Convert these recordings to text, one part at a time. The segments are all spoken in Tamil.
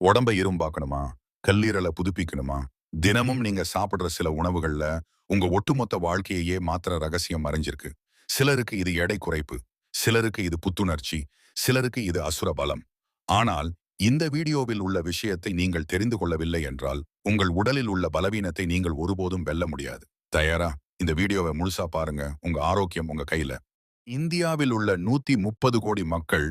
உடம்ப இரும்பாக்கணுமா கல்லீரலை புதுப்பிக்கணுமா? தினமும் நீங்க சாப்பிடுற சில உணவுகள்ல உங்க ஒட்டுமொத்த வாழ்க்கையையே மாத்திர ரகசியம் மறைஞ்சிருக்கு. சிலருக்கு இது எடை குறைப்பு சிலருக்கு இது புத்துணர்ச்சி சிலருக்கு இது அசுர பலம். ஆனால் இந்த வீடியோவில் உள்ள விஷயத்தை நீங்கள் தெரிந்து கொள்ளவில்லை என்றால் உங்கள் உடலில் உள்ள பலவீனத்தை நீங்கள் ஒருபோதும் வெல்ல முடியாது. தயாரா? இந்த வீடியோவை முழுசா பாருங்க. உங்க ஆரோக்கியம் உங்க கையில. இந்தியாவில் உள்ள நூத்தி முப்பது கோடி மக்கள்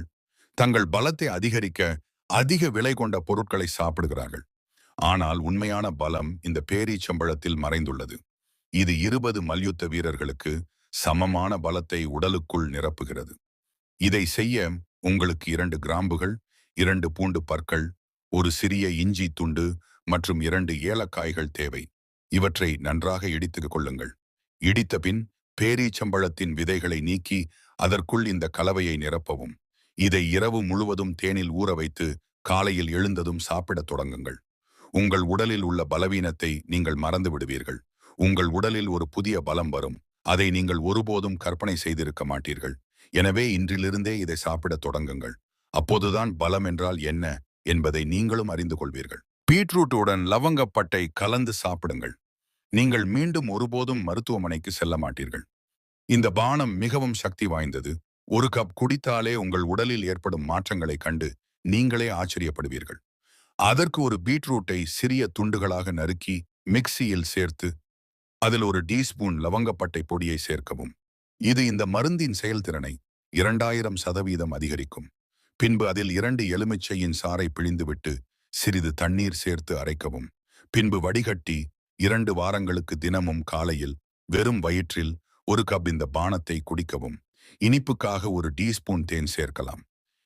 தங்கள் பலத்தை அதிகரிக்க அதிக விலை கொண்ட பொருட்களை சாப்பிடுகிறார்கள். ஆனால் உண்மையான பலம் இந்த பேரீச்சம்பழத்தில் மறைந்துள்ளது. இது இருபது மல்யுத்த வீரர்களுக்கு சமமான பலத்தை உடலுக்குள் நிரப்புகிறது. இதை செய்ய உங்களுக்கு இரண்டு கிராம்புகள் இரண்டு பூண்டு பற்கள் ஒரு சிறிய இஞ்சி துண்டு மற்றும் இரண்டு ஏலக்காய்கள் தேவை. இவற்றை நன்றாக இடித்து கொள்ளுங்கள். இடித்த பின் பேரீச்சம்பழத்தின் விதைகளை நீக்கி அதற்குள் இந்த கலவையை நிரப்பவும். இதை இரவு முழுவதும் தேனில் ஊற வைத்து காலையில் எழுந்ததும் சாப்பிடத் தொடங்குங்கள். உங்கள் உடலில் உள்ள பலவீனத்தை நீங்கள் மறந்து விடுவீர்கள். உங்கள் உடலில் ஒரு புதிய பலம் வரும். அதை நீங்கள் ஒருபோதும் கற்பனை செய்திருக்க மாட்டீர்கள். எனவே இன்றிலிருந்தே இதை சாப்பிடத் தொடங்குங்கள். அப்போதுதான் பலம் என்றால் என்ன என்பதை நீங்களும் அறிந்து கொள்வீர்கள். பீட்ரூட்டுடன் லவங்கப்பட்டை கலந்து சாப்பிடுங்கள். நீங்கள் மீண்டும் ஒருபோதும் மருத்துவமனைக்கு செல்ல மாட்டீர்கள். இந்த பானம் மிகவும் சக்தி வாய்ந்தது. ஒரு கப் குடித்தாலே உங்கள் உடலில் ஏற்படும் மாற்றங்களை கண்டு நீங்களே ஆச்சரியப்படுவீர்கள். அதற்கு ஒரு பீட்ரூட்டை சிறிய துண்டுகளாக நறுக்கி மிக்சியில் சேர்த்து அதில் ஒரு டீஸ்பூன் லவங்கப்பட்டை பொடியை சேர்க்கவும். இது இந்த மருந்தின் செயல்திறனை இரண்டாயிரம் சதவீதம் அதிகரிக்கும். பின்பு அதில் இரண்டு எலுமிச்சையின் சாறை பிழிந்துவிட்டு சிறிது தண்ணீர் சேர்த்து அரைக்கவும். பின்பு வடிகட்டி இரண்டு வாரங்களுக்கு தினமும் காலையில் வெறும் வயிற்றில் ஒரு கப் இந்த பானத்தை குடிக்கவும். இனிப்புக்காக ஒரு டீஸ்பூன் தேன் சேர்க்கலாம்.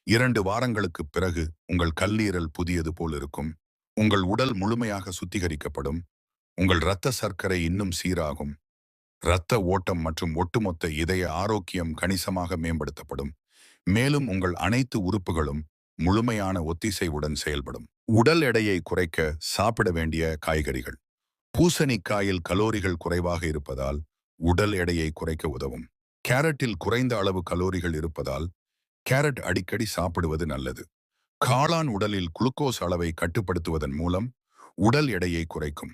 இரண்டு வாரங்களுக்குப் பிறகு உங்கள் கல்லீரல் புதியது போல் இருக்கும். உங்கள் உடல் முழுமையாக சுத்திகரிக்கப்படும். உங்கள் இரத்த சர்க்கரை இன்னும் சீராகும். இரத்த ஓட்டம் மற்றும் ஒட்டுமொத்த இதய ஆரோக்கியம் கணிசமாக மேம்படுத்தப்படும். மேலும் உங்கள் அனைத்து உறுப்புகளும் முழுமையான ஒத்திசைவுடன் செயல்படும். உடல் எடையை குறைக்க சாப்பிட வேண்டிய காய்கறிகள். பூசணிக்காயில் கலோரிகள் குறைவாக இருப்பதால் உடல் எடையை குறைக்க உதவும். கேரட்டில் குறைந்த அளவு கலோரிகள் இருப்பதால் கேரட் அடிக்கடி சாப்பிடுவது நல்லது. காளான் உடலில் குளுக்கோஸ் அளவை கட்டுப்படுத்துவதன் மூலம் உடல் எடையை குறைக்கும்.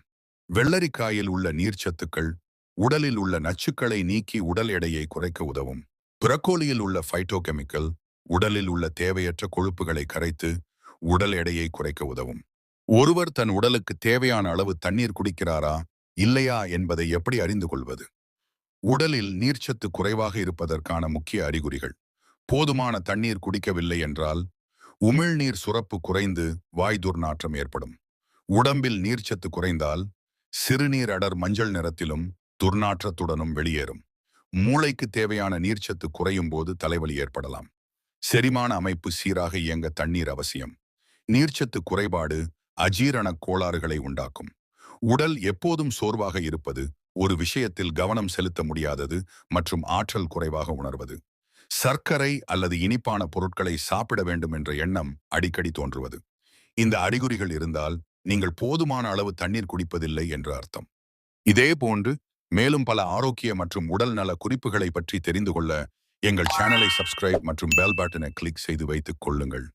வெள்ளரிக்காயில் உள்ள நீர்ச்சத்துக்கள் உடலில் உள்ள நச்சுக்களை நீக்கி உடல் எடையை குறைக்க உதவும். புரக்கோலியில் உள்ள ஃபைட்டோகெமிக்கல் உடலில் உள்ள தேவையற்ற கொழுப்புகளை கரைத்து உடல் எடையை குறைக்க உதவும். ஒருவர் தன் உடலுக்கு தேவையான அளவு தண்ணீர் குடிக்கிறாரா இல்லையா என்பதை எப்படி அறிந்து கொள்வது? உடலில் நீர்ச்சத்து குறைவாக இருப்பதற்கான முக்கிய அறிகுறிகள். போதுமான தண்ணீர் குடிக்கவில்லை என்றால் உமிழ்நீர் சுரப்பு குறைந்து வாய் துர்நாற்றம் ஏற்படும். உடம்பில் நீர்ச்சத்து குறைந்தால் சிறுநீர் அடர் மஞ்சள் நிறத்திலும் துர்நாற்றத்துடனும் வெளியேறும். மூளைக்கு தேவையான நீர்ச்சத்து குறையும் போது தலைவலி ஏற்படலாம். செரிமான அமைப்பு சீராக இயங்க தண்ணீர் அவசியம். நீர்ச்சத்து குறைபாடு அஜீரண கோளாறுகளை உண்டாக்கும். உடல் எப்போதும் சோர்வாக இருப்பது ஒரு விஷயத்தில் கவனம் செலுத்த முடியாதது மற்றும் ஆற்றல் குறைவாக உணர்வது. சர்க்கரை அல்லது இனிப்பான பொருட்களை சாப்பிட வேண்டும் என்ற எண்ணம் அடிக்கடி தோன்றுவது. இந்த அறிகுறிகள் இருந்தால் நீங்கள் போதுமான அளவு தண்ணீர் குடிப்பதில்லை என்று அர்த்தம். இதே போன்று மேலும் பல ஆரோக்கிய மற்றும் உடல் நல குறிப்புகளை பற்றி தெரிந்து கொள்ள எங்கள் சேனலை சப்ஸ்கிரைப் மற்றும் பெல் பட்டனை கிளிக் செய்து வைத்துக் கொள்ளுங்கள்.